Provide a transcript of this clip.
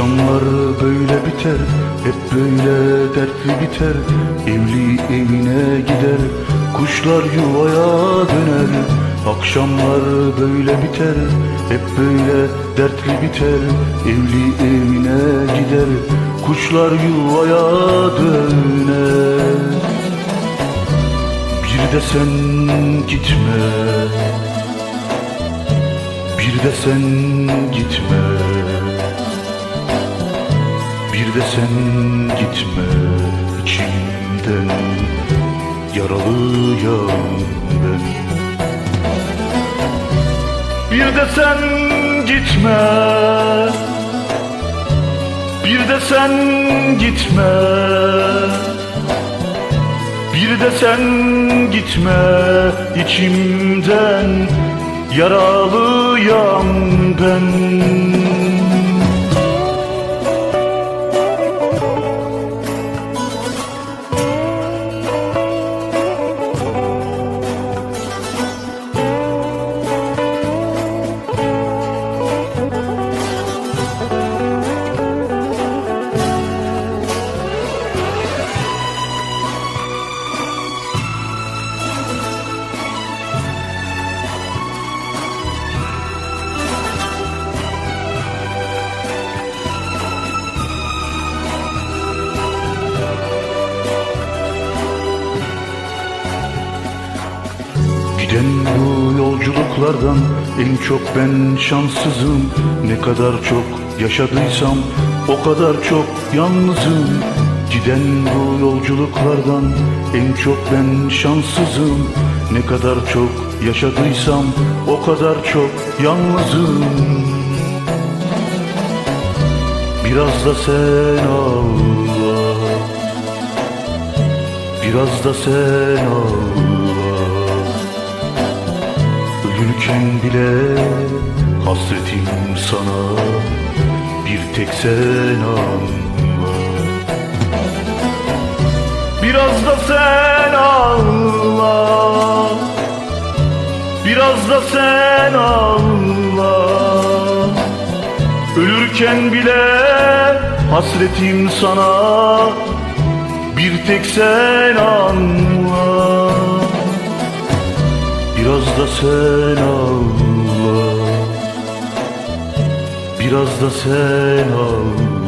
Akşamlar böyle biter Hep böyle dertli biter. Evli evine gider Kuşlar yuvaya döner. Akşamlar böyle biter Hep böyle dertli biter. Evli evine gider Kuşlar yuvaya döner. Bir de sen gitme Bir de sen gitme de sen gitme içimden Yaralıyım ben Bir de sen gitme Bir de sen gitme. Bir de sen gitme içimden Yaralıyam ben Giden bu yolculuklardan en çok ben şanssızım. Ne kadar çok yaşadıysam o kadar çok yalnızım. Giden bu yolculuklardan en çok ben şanssızım. Ne kadar çok yaşadıysam o kadar çok yalnızım. Biraz da sen ağla. Biraz da sen ağla Ölürken bile hasretim sana Bir tek sen anla. Biraz da sen ağla Biraz da sen ağla Ölürken bile hasretim sana Bir tek sen anla Biraz da sen ağla. Biraz da sen ağla